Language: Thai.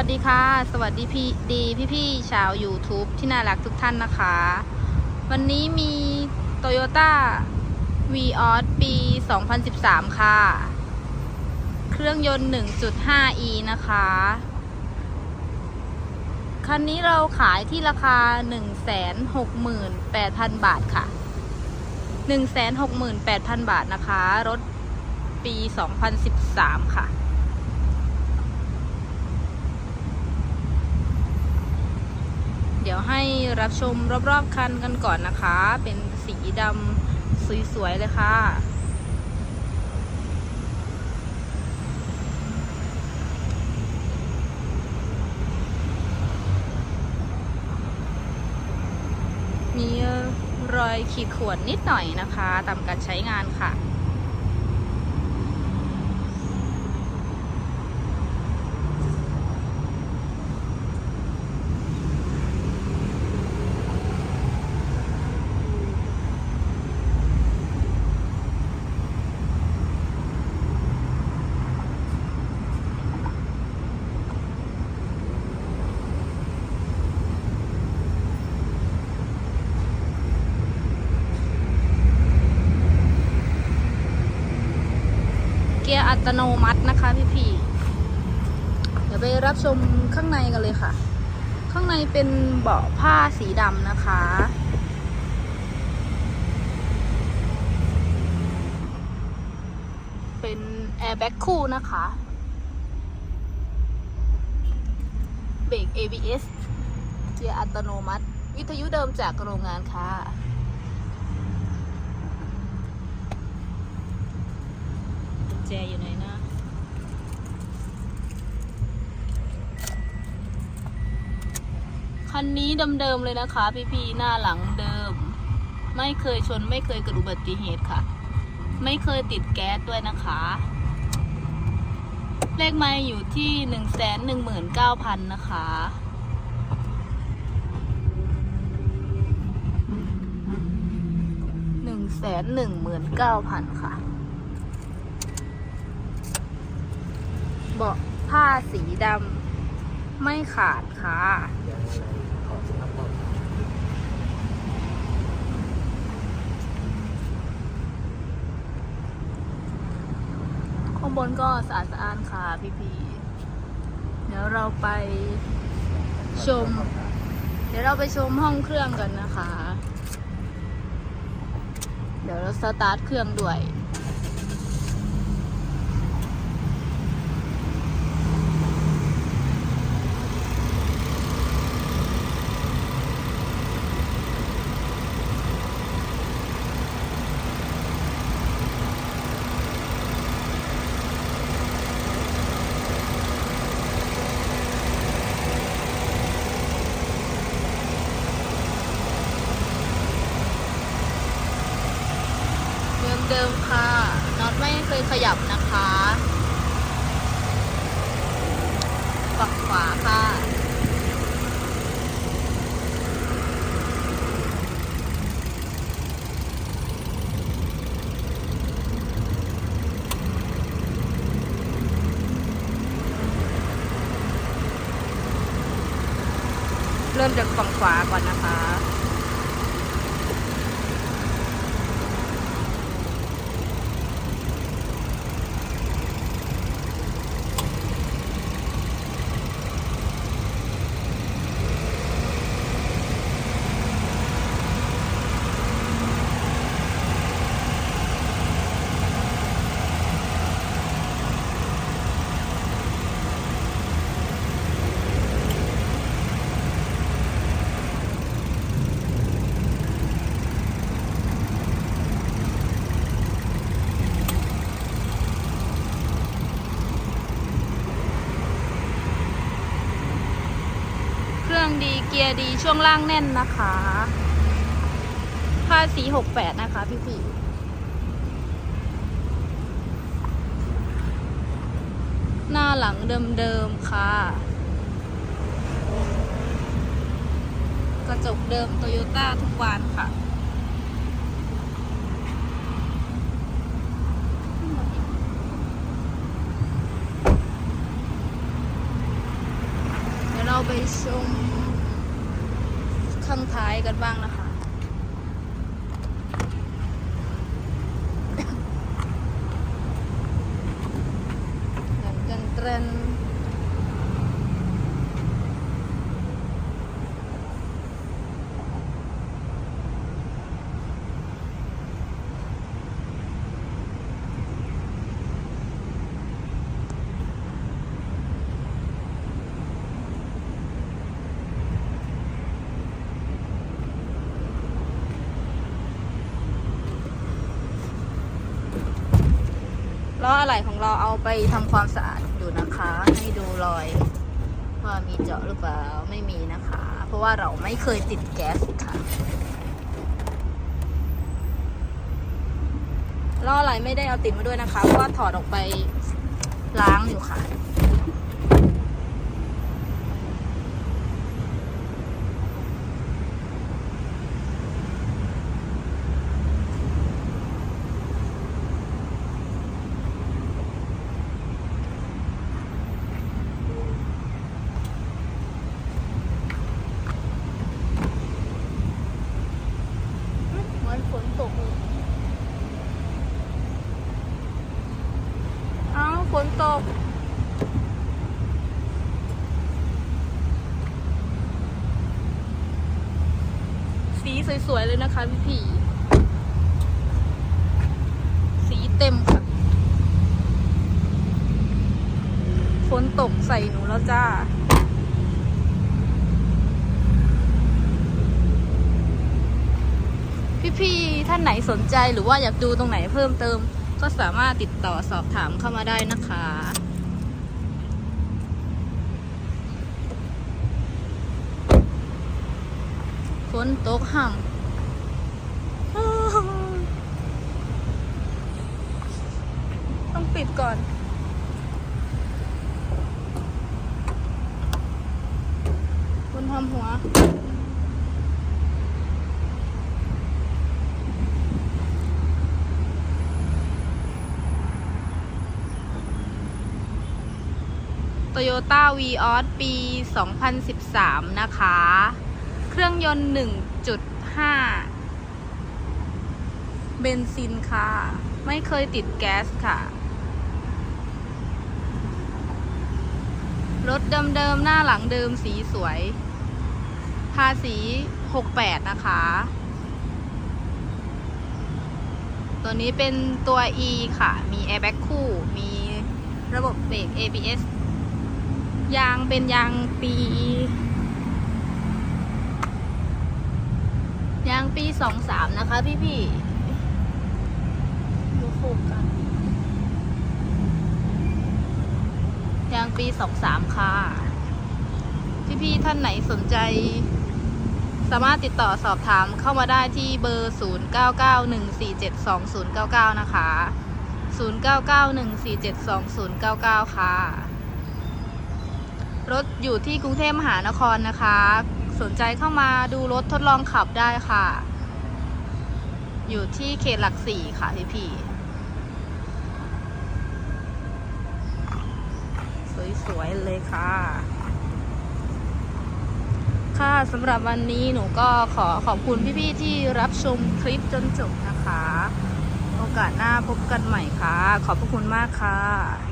วัสดีค่ะ สวัสดีพี่ดีพี่พี่ๆชาว YouTube ที่น่ารักทุกท่านนะคะ วันนี้มี Toyota v ีออปี 2013 ค่ะ เครื่องยนต์ 1.5e นะคะ คันนี้เราขายที่ราคา 168,000 บาทค่ะ 168,000 บาทนะคะ รถปี 2013 ค่ะ เดี๋ยว ให้รับชมรอบๆคันกันก่อนนะคะ เป็นสีดำสวยๆเลยค่ะมีรอยขีดข่วนนิดหน่อยนะคะ ตามการใช้งานค่ะ อัตโนมัตินะคะพี่พี่เดี๋ยวไปรับชมข้างในกันเลยค่ะ ข้างในเป็นเบาะผ้าสีดำนะคะ เป็นแอร์แบ็กคู่นะคะเบรก ABS เกียร์อัตโนมัติ วิทยุเดิมจากโรงงานค่ะ กุญ แจอยู่ไหนนะคันนี้เดิมๆเลยนะคะ พี่ๆหน้าหลังเดิม ไม่เคยชนไม่เคยเกิดอุบัติเหตุค่ะ ไม่เคยติดแก๊สด้วยนะคะ เลขไม้อยู่ที่หนึ่งแสนหนึ่งหมื่นเก้าพันนะคะหนึ่งแสนหนึ่งหมื่นเก้าพันค่ะ เบาะผ้าสีดำไม่ขาดค่ะข้างบนก็สะอาดสะอ้านค่ะพี่พีเดี๋ยวเราไปชม เดี๋ยวเราไปชมห้องเครื่องกันนะคะ เดี๋ยวเราสตาร์ทเครื่องด้วย เดิมค่ะน็อตไม่เคยขยับนะคะฝั่งขวาค่ะเริ่มจากฝั่งขวาก่อนนะคะ เครื่องดีเกียร์ดีช่วงล่างแน่นนะคะผ้าสีหกแปดนะคะพี่พี่หน้าหลังเดิมๆค่ะ กระจกเดิมโตโยต้าทุกวันค่ะเราไปชม ข้างท้ายกันบ้างนะคะเดินกันเทรน ล้ออะไหล่ของเราเอาไปทำความสะอาดอยู่นะคะ ให้ดูรอย ว่ามีเจาะหรือเปล่าไม่มีนะคะ เพราะว่าเราไม่เคยติดแก๊สค่ะล้ออะไรไม่ได้เอาติดมาด้วยนะคะเพราะว่าถอดออกไปล้างอยู่ค่ะ เหมือนฝนตกเลยเอ้าฝนตก สวยๆเลยนะคะพี่พี่ๆสีเต็มค่ะฝนตกใส่หนูแล้วจ้าพี่ๆท่านไหนสนใจหรือว่าอยากดูตรงไหนเพิ่มเติม ก็สามารถติดต่อสอบถามเข้ามาได้นะคะ นตกห่ำอ้าวต้องปิดก่อน คุณทำหัว Toyota v ีออสปี 2013 นะคะ รื่องยนต์ 1.5 เบนซินค่ะ ไม่เคยติดแก๊สค่ะ รถเดิมๆ หน้าหลังเดิมสีสวย ภาษี 68 นะคะ ตัวนี้เป็นตัว E ค่ะ มีแอร์แบ็กคู่ มีระบบเบรก ABS ยางเป็นยางปี ยางปีสองสามนะคะพี่พี่ดูโฟกันยางปีสองสามค่ะ พี่พี่ๆท่านไหนสนใจ สามารถติดต่อสอบถามเข้ามาได้ที่เบอร์ 0991472099 นะคะ 0991472099 ค่ะ รถอยู่ที่กรุงเทพมหานครนะคะ สนใจเข้ามาดูรถทดลองขับได้ค่ะ อยู่ที่เขตหลักสี่ค่ะพี่พี่ๆสวยๆเลยค่ะ ค่ะสำหรับวันนี้หนูก็ขอขอบคุณพี่ๆที่รับชมคลิปจนจบนะคะ โอกาสหน้าพบกันใหม่ค่ะ ขอบพระคุณมากค่ะ